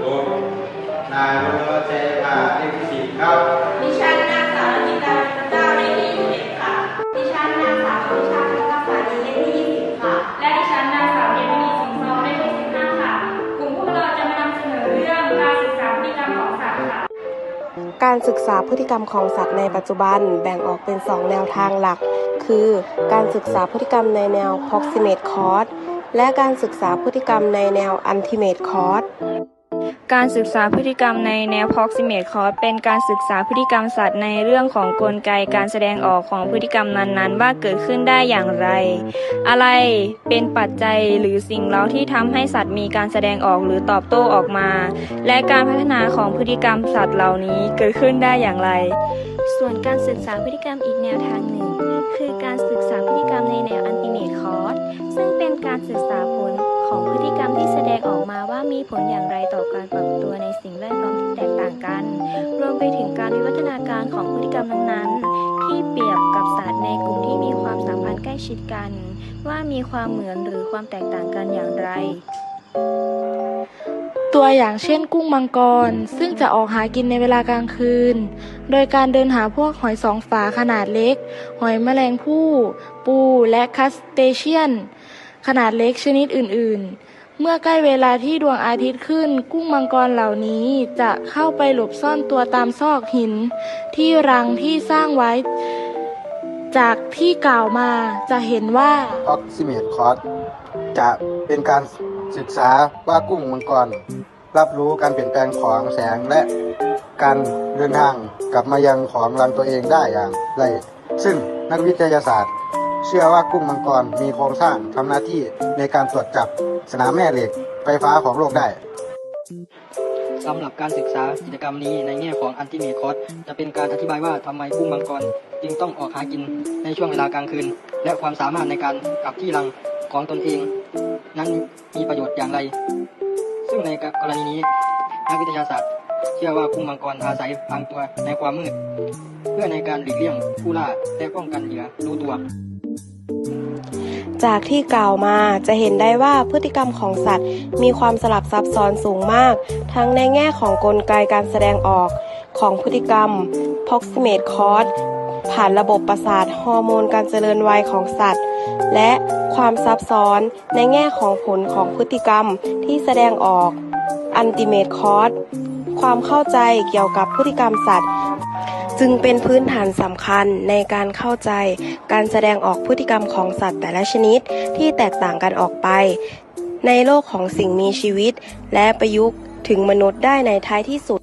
โดยนายวรวัชชัยภาเลขที่สิบครับ ดิฉันนางสาวจิตาเก้าเลขที่ยี่สิบเอ็ดค่ะ ดิฉันนางสาววิชาพัฒนาสาลีเลขที่ยี่สิบค่ะ และดิฉันนางสาวเอมิลีสิงห์ทองได้ที่15ค่ะ กลุ่มพวกเราจะมานำเสนอเรื่องการศึกษาพฤติกรรมของสัตว์ค่ะ การศึกษาพฤติกรรมของสัตว์ในปัจจุบันแบ่งออกเป็น 2 แนวทางหลัก คือ การศึกษาพฤติกรรมในแนว proximate course และการศึกษาพฤติกรรมในแนว ultimate course การศึกษาพฤติกรรมในแนว proximate course เป็นการศึกษาพฤติกรรมสัตว์ในเรื่องของกลไกการแสดงออกของพฤติกรรมนั้นๆ ว่าเกิดขึ้นได้อย่างไร อะไรเป็นปัจจัยหรือสิ่งเร้าที่ทำให้สัตว์มีการแสดงออกหรือตอบโต้ออกมา และการพัฒนาของพฤติกรรมสัตว์เหล่านี้เกิดขึ้นได้อย่างไร ส่วนการศึกษาพฤติกรรมอีกแนวทางหนึ่ง คือการศึกษาพฤติกรรมในแนว ultimate course ซึ่งเป็นการศึกษาผลของพฤติกรรมที่แสดงออกมาว่ามีผลอย่างไรต่อการปรับตัวในสิ่งแวดล้อมที่แตกต่างกัน รวมไปถึงการวิวัฒนาการของพฤติกรรมนั้นๆ ที่เปรียบกับสัตว์ในกลุ่มที่มีความสัมพันธ์ใกล้ชิดกัน ว่ามีความเหมือนหรือความแตกต่างกันอย่างไร ตัวอย่างเช่นกุ้งมังกร ซึ่งจะออกหากินในเวลากลางคืน โดยการเดินหาพวกหอยสองฝาขนาดเล็ก หอยแมลงภู่ปูและคัสเตเชียน ขนาดเล็กชนิดอื่นๆ เมื่อใกล้เวลาที่ดวงอาทิตย์ขึ้น กุ้งมังกรเหล่านี้จะเข้าไปหลบซ่อนตัวตามซอกหิน ที่รังที่สร้างไว้ จากที่กล่าวมาจะเห็นว่า proximate course จะเป็นการศึกษาว่ากุ้งมังกร รับรู้การเปลี่ยนแปลงของแสงและการเดินทางกลับมายังของรังตัวเองได้อย่างไรซึ่งนักวิทยาศาสตร์ เชื่อว่ากุ้งมังกรมีโครงสร้างทำหน้าที่ในการตรวจจับสนามแม่เหล็กไฟฟ้าของโลกได้สำหรับการศึกษากิจกรรมนี้ในแง่ของอันติเมคอสจะเป็นการอธิบายว่าทำไมกุ้งมังกรจึงต้องออกหากินในช่วงเวลากลางคืน และความสามารถในการกลับที่รังของตนเอง นั้นมีประโยชน์อย่างไร ซึ่งในกรณีนี้นักวิทยาศาสตร์ เชื่อว่ากุ้งมังกรอาศัยพรางตัวในความมืด เพื่อในการหลีกเลี่ยงผู้ล่าและป้องกันเหยื่อรู้ตัว จากที่กล่าวมาจะเห็นได้ว่าพฤติกรรมของสัตว์ มีความสลับซับซ้อนสูงมาก ทั้งในแง่ของกลไกการแสดงออกของพฤติกรรม proximate cause ผ่านระบบประสาทฮอร์โมนการเจริญวัยของสัตว์ และ ความซับซ้อนในแง่ของผลของพฤติกรรมที่แสดงออก ultimate cause ความเข้าใจเกี่ยวกับพฤติกรรมสัตว์ จึงเป็นพื้นฐานสำคัญในการเข้าใจการแสดงออกพฤติกรรมของสัตว์แต่ละชนิดที่แตกต่างกันออกไป ในโลกของสิ่งมีชีวิต และประยุกต์ถึงมนุษย์ได้ในท้ายที่สุด